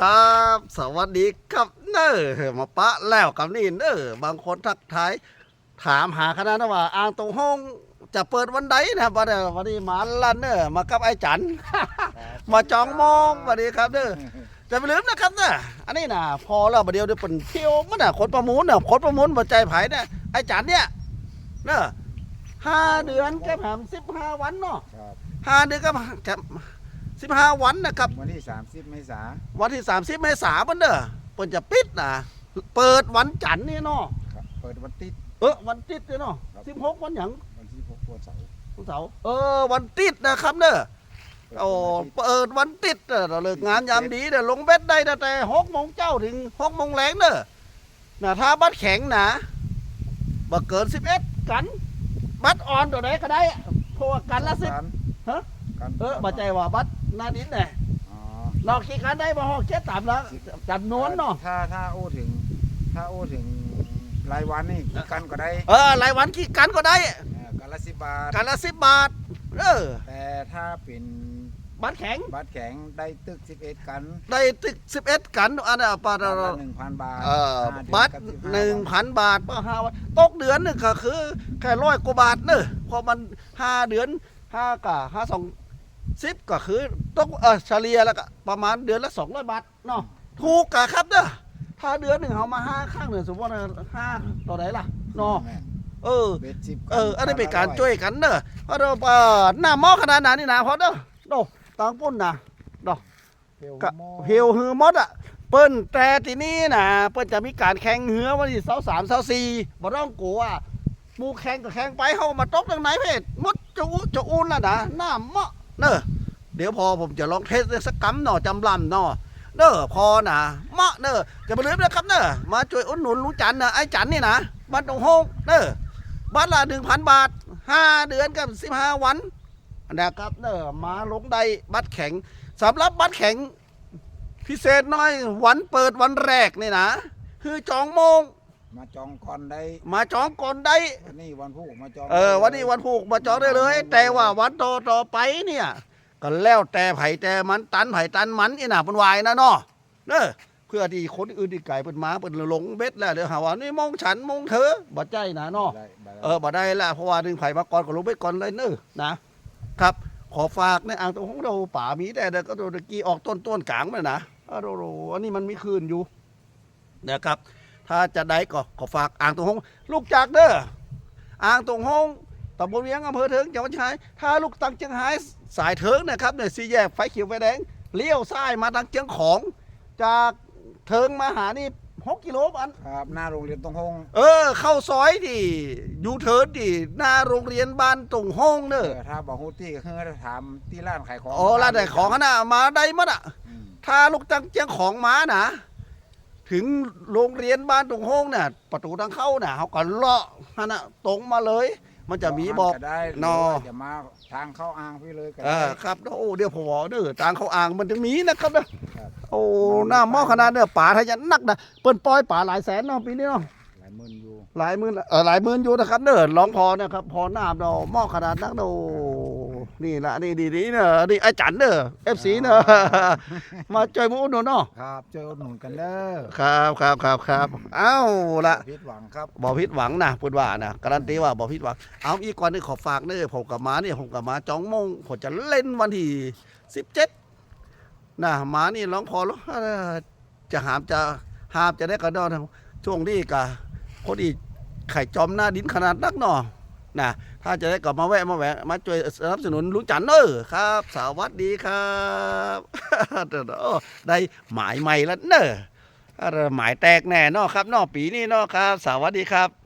ครับ สวัสดีครับเนอมาปะแล้วกับนี่เนอบางคนทักทายถามหาคณะนะว่าอ่างตรงห้องจะเปิดวันใดนะวันนี้วันนี้มาลันเนอมากับไอ้จันมาจองมองสวัสดีครับเนอจะไม่ลืมนะครับนะอันนี้นะพอเราประเดี๋ยวเดี๋ยวเป็นเที่ยวมันน่ะคนประมูลน่ะคนประมูลหัวใจไผ่เนี่ยไอ้จันเนี่ยเนอห้าเดือนแค่แถมสิบห้าวันเนาะครับห้าเดือนก็แค่ สิบห้าวันนะครับ วันที่30เมษาวันที่30เมษายนเด้อเปิ่นจะปิดนะเปิดวันจันทร์นี่เนาะครับเปิดวันติด เออวันติดนี่เนาะครับ สิบหกวันหยังวันที่6วันเสาร์วันเสาร์เออ วันติดนะครับเด้อโอ้เปิดวันติดเด้อเราเลิกงานยามดีเด้อลงเบ็ดได้ตั้งแต่หกโมงเจ้าถึงหกโมงแรงเด้อนะถ้าบัตรแข็งนะบ่เกินสิบเอ็ดกัน บัตรอ่อนตัวไหนก็ได้เพราะว่ากันละสิบการฮะ การเออบ่ใจว่าบัตร หน้าดินเนี่ยอ๋อนอกขี้กันได้บ่ฮอกเช็ดตามแล้วจำนวนเนาะถ้าถ้าโอ้ถึง ถ้าโอ้ถึงรายวันนี่กี่กันก็ได้เออรายวันขี้กันก็ได้เออกันละ10บาทกันละสิบบาทเออแต่ถ้าเป็นบัตรแข็งบัตรแข็งได้ตึก11กัน ได้ตึกสิบเอ็ดกันอันน่ะปากันราละ1,000บาทเออห้าเดือนบัตรกับ15หนึ่งวันพันบาทเพื่อห้าวันตกเดือนหนึงก็คือแค่ร้อยกว่าบาทเนอะเพอมันห้าเดือนห้ากะห้าสอง สิบก็คือตกเออเฉลี่ยแล้วก็ประมาณเดือนละสองร้อยบาทเนาะถูกกะครับเด้อถ้าเดือนหนึ่งเอามาห้าข้างหนึ่งสมมติว่าห้าต่อไหนล่ะเนาะแม่นเออเบ็ดสิบเอออันนี้เป็นการช่วยกันเนอะเพราะเราเอ่อหน้าหม้อขนาดนั้นนี่นะเพราะเด้อโดตังปุ่นนะเพียวกะหม้อเพียวฮือหมดอะเปิ้นแต่ทีนี้นะเปิ้นจะมีการแข่งเหือวันที่เสาสามเสาสี่บ่ต้องกลัวหมูแข่งก็แข่งไปเฮามาตกทางไหนเพศมดจะอุจะอุ่นน่ะนะหน้าเหมาะ เนอะเดี๋ยวพอผมจะลองเทสสักกำหน่อจำลำหน่อเนอะพอนะเหมาะเนอะจะมาลืมนะครับเนอะมาช่วยอุดหนุนลุงจันนะไอ้จันนี่นะบ้านตรงโฮงเนอะบ้านละหนึ่งพันบาทห้าเดือนกับสิบห้าวันนะครับเนอะมาลงได้บัตรแข็งสำหรับบัตรแข็งพิเศษหน้อยวันเปิดวันแรกนี่นะ คือจองโมง มาจองก่อนได้มาจองก่อนได้ วันนี้วันพุธมาจองเออ วันนี้วันผูกมาจองได้เลย แต่ว่าวันต่อต่อไปเนี่ยก็แล้วแต่ไผ่แต่มันตันไผ่ตันมันนี่นะเป็นวายนะเนาะเด้อเพื่อที่คนอื่นที่ไก่เป็นหมาเป็นหลงเบ็ดแล้วเดี๋ยวหาว่านี่มองฉันมองเธอบ่ใจนะเนาะได้ได้เออบ่ได้ละเพราะว่าดึงไผ่มาก่อนก็ลงไปก่อนเลยเนอะนะครับ ขอฝากในอ่างตรงของเราป่ามีแต่เด็กก็โดนตะกี้ออกต้นต้นกลางมันนะอะโดโดอันนี้มันมีคืนอยู่นะครับ ถ้าจะได้ก็ขอฝากอ่างตรงหงลูกจากเด้ออ่างตรงหงตำบลเวียงอำเภอเถิงจังหวัดเชียงรายถ้าลูกตังเชียงรายสายเถิงนะครับเนี่ยสี่แยกไฟเขียวไฟแดงเลี้ยวซ้ายมาทางเชียงของ จากเถิงมาหานี่หกกิโลอันครับหน้าโรงเรียนตรงห้องเออ เข้าซอยดิยูเทิร์นดิหน้าโรงเรียนบ้านตรงห้องเนเออะอถ้าบอกฮู้ตี้ก็คือถามที่ร้านขายของอ๋อร้านไหนของขนาดมาได้มั้อะอืมถ้าลูกตังเจียงของมานะ ถึงโรงเรียนบ้านตรงห้องเนี่ยประตูทางเข้าเนี่ยเขาก็เลาะฮะนะตรงมาเลย มันจะมีบอกได้นอหรืว่าจะมาทางเข้าอ่างพี่เลยก็เอได้อครับโอ้เดี๋ยวผมบอกเด้อทางเขาอ่างมันจะมีนะครับนะครับโอ้หน้าหม้อขนาดเนี่ยป่าทะยันนักนะเปิ้นปล่อยป่าหลายแสนเนาะปีนี้เนาะ หลายหมื่นอยู่หลายหมื่นเออหลายหมื่นอยู่นะครับเด้อร้องพอนะครับ พอหน้าเนาะหม้อขนาดนักเนาะ นี่ละนี่ดีนี่เนอะนี่ไอ้จันเนอะเอฟซีเนอะมาจอยหมูหนุนเนาะครับเจออุดหนุนกันเด้อครับครับครับครับเอ้าละผิดหวังครับบ่ผิดหวังนะพูดว่านะการันตีว่าบ่ผิดหวังเอาอีกก่อนหนึงขอฝากเด้อผมกับมาเนี่ยผมกับมาจ้องโมงผมจะเล่นวันที่สิบเจ็ดนะมานี่ร้องพอแล้วเอ่อจะหามจะหามจะได้กระดอนช่วงนี้กะคนอีกไข่จอมหน้าดินขนาดนักหนอ นะถ้าจะได้กลับมาแวะมาแวะมาช่วยสนับสนุนลุงจันเนอร์ครับ สวัสดีครับเด้อได้หมายใหม่แล้วเนอะหมายแตกแน่นอะครับนอปีนี้นอครับ สวัสดีครับ